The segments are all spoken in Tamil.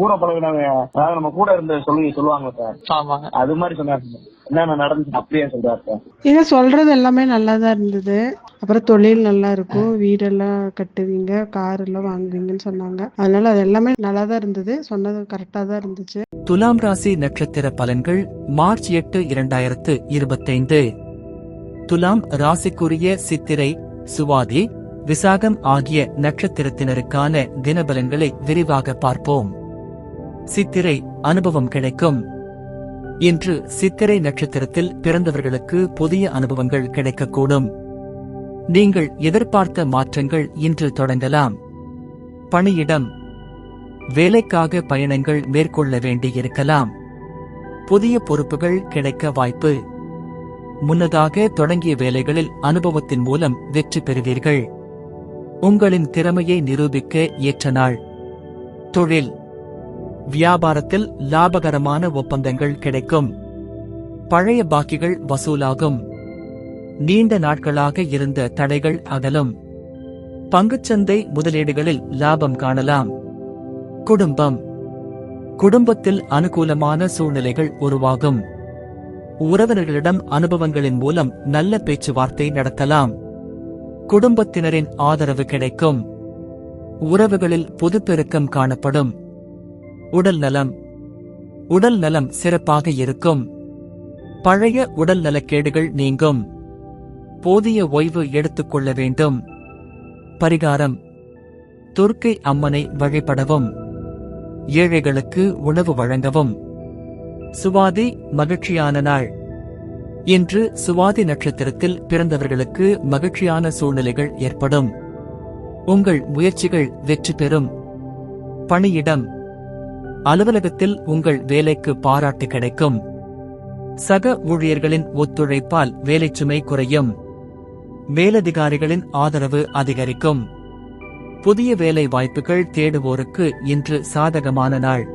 கூட பழகினவங்க அதாவது நம்ம கூட இருந்த சொல்லி சொல்லுவாங்க சார். அது மாதிரி சொன்னாரு சார். என்னென்ன நடந்துச்சு அப்படியே சொல்றாரு சார். நீங்க சொல்றது எல்லாமே நல்லா தான் இருந்தது. அப்புறம் தொழில் நல்லா இருக்கும். வீடெல்லாம் கட்டுவீங்க கார் எல்லாம் வாங்குவீங்கன்னு சொன்னாங்க. அதனால அது எல்லாமே நல்லா தான் இருந்தது. சொன்னது கரெக்டா தான் இருந்துச்சு. துலாம் ராசி நட்சத்திர பலன்கள் மார்ச் எட்டு இரண்டாயிரத்து இருபத்தைந்து. துலாம் ராசிக்குரிய சித்திரை சுவாதி விசாகம் ஆகிய நட்சத்திரத்தினருக்கான தினபலன்களை விரிவாக பார்ப்போம். சித்திரை அனுபவம் கிடைக்கும். இன்று சித்திரை நட்சத்திரத்தில் பிறந்தவர்களுக்கு புதிய அனுபவங்கள் கிடைக்கக்கூடும். நீங்கள் எதிர்பார்த்த மாற்றங்கள் இன்று தொடங்கலாம். பணியிடம் வேலைக்காக பயணங்கள் மேற்கொள்ள வேண்டியிருக்கலாம். புதிய பொறுப்புகள் கிடைக்க வாய்ப்பு. முன்னதாக தொடங்கிய வேலைகளில் அனுபவத்தின் மூலம் வெற்றி பெறுவீர்கள். உங்களின் திறமையை நிரூபிக்க ஏற்ற நாள். தொழில் வியாபாரத்தில் லாபகரமான ஒப்பந்தங்கள் கிடைக்கும். பழைய பாக்கிகள் வசூலாகும். நீண்ட நாட்களாக இருந்த தடைகள் அகலும். பங்குச்சந்தை முதலீடுகளில் லாபம் காணலாம். குடும்பம். குடும்பத்தில் அனுகூலமான சூழ்நிலைகள் உருவாகும். உறவினர்களிடம் அனுபவங்களின் மூலம் நல்ல பேச்சுவார்த்தை நடத்தலாம். குடும்பத்தினரின் ஆதரவு கிடைக்கும். உறவுகளில் பொதுப்பெருக்கம் காணப்படும். உடல் நலம். உடல் நலம் சிறப்பாக இருக்கும். பழைய உடல் நலக்கேடுகள் நீங்கும். போதிய ஓய்வு எடுத்துக்கொள்ள வேண்டும். பரிகாரம். துர்க்கை அம்மனை வழிபடவும். ஏழைகளுக்கு உணவு வழங்கவும். சுவாதி மகிழ்ச்சியான நாள். இன்று சுவாதி நட்சத்திரத்தில் பிறந்தவர்களுக்கு மகிழ்ச்சியான சூழ்நிலைகள் ஏற்படும். உங்கள் முயற்சிகள் வெற்றி பெறும். பணியிடம். அலுவலகத்தில் உங்கள் வேலைக்கு பாராட்டு கிடைக்கும். சக ஊழியர்களின் ஒத்துழைப்பால் வேலைச்சுமை குறையும். மேலதிகாரிகளின் ஆதரவு அதிகரிக்கும். புதிய வேலை வாய்ப்புகள் தேடுவோருக்கு இன்று சாதகமான நாள்.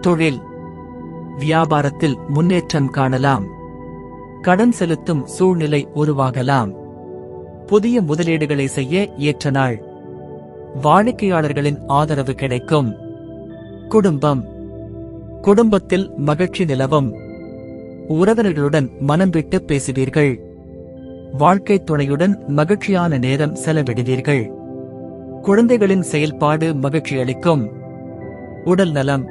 தொழில். வியாபாரத்தில் முன்னேற்றம் காணலாம். கடன் செலுத்தும் சூழ்நிலை உருவாகலாம். புதிய முதலீடுகளை செய்ய ஏற்ற நாள். வாடிக்கையாளர்களின் ஆதரவு கிடைக்கும். குடும்பம். குடும்பத்தில் மகிழ்ச்சி நிலவும். உறவினர்களுடன் மனம் விட்டு பேசுவீர்கள். வாழ்க்கை துணையுடன் மகிழ்ச்சியான நேரம் செலவிடுவீர்கள். குழந்தைகளின் செயல்பாடு மகிழ்ச்சியளிக்கும் உடல் நலம்.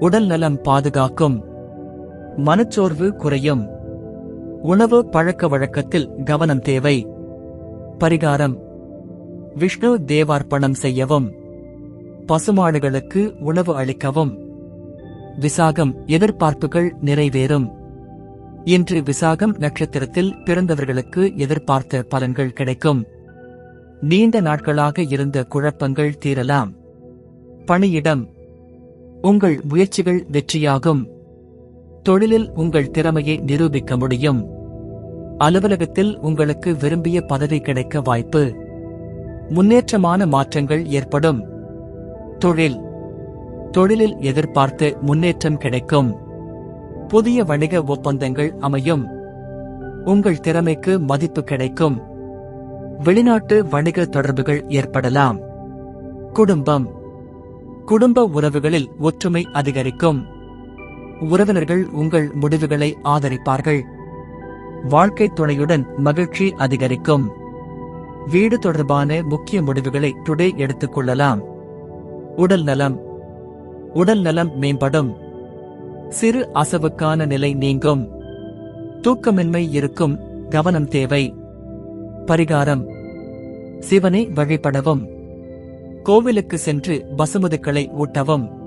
உடல் நலம் பாதுகாக்கும். மனச்சோர்வு குறையும். உணவு பழக்க வழக்கத்தில் கவனம் தேவை. பரிகாரம். விஷ்ணு தேவார்ப்பணம் செய்யவும். பசுமாடுகளுக்கு உணவு அளிக்கவும். விசாகம் எதிர்பார்ப்புகள் நிறைவேறும். இன்று விசாகம் நட்சத்திரத்தில் பிறந்தவர்களுக்கு எதிர்பார்த்த பலன்கள் கிடைக்கும். நீண்ட நாட்களாக இருந்த குழப்பங்கள் தீரலாம். பணியிடம். உங்கள் முயற்சிகள் வெற்றியாகும். தொழிலில் உங்கள் திறமையை நிரூபிக்க முடியும். அலுவலகத்தில் உங்களுக்கு விரும்பிய பதவி கிடைக்க வாய்ப்பு. முன்னேற்றமான மாற்றங்கள் ஏற்படும். தொழில். தொழிலில் எதிர்பார்த்து முன்னேற்றம் கிடைக்கும். புதிய வணிக ஒப்பந்தங்கள் அமையும். உங்கள் திறமைக்கு மதிப்பு கிடைக்கும். வெளிநாட்டு வணிக தொடர்புகள் ஏற்படலாம். குடும்பம். குடும்ப உறவுகளில் ஒற்றுமை அதிகரிக்கும். உறவினர்கள் உங்கள் முடிவுகளை ஆதரிப்பார்கள். வாழ்க்கை துணையுடன் மகிழ்ச்சி அதிகரிக்கும். வீடு தொடர்பான முக்கிய முடிவுகளை டுடே எடுத்துக் கொள்ளலாம். உடல் நலம். உடல் நலம் மேம்படும். சிறு அசவுக்கான நிலை நீங்கும். தூக்கமின்மை இருக்கும். கவனம் தேவை. பரிகாரம். சிவனை வழிபடவும். கோவிலுக்கு சென்று பசுமதுக்களை ஊட்டவும்.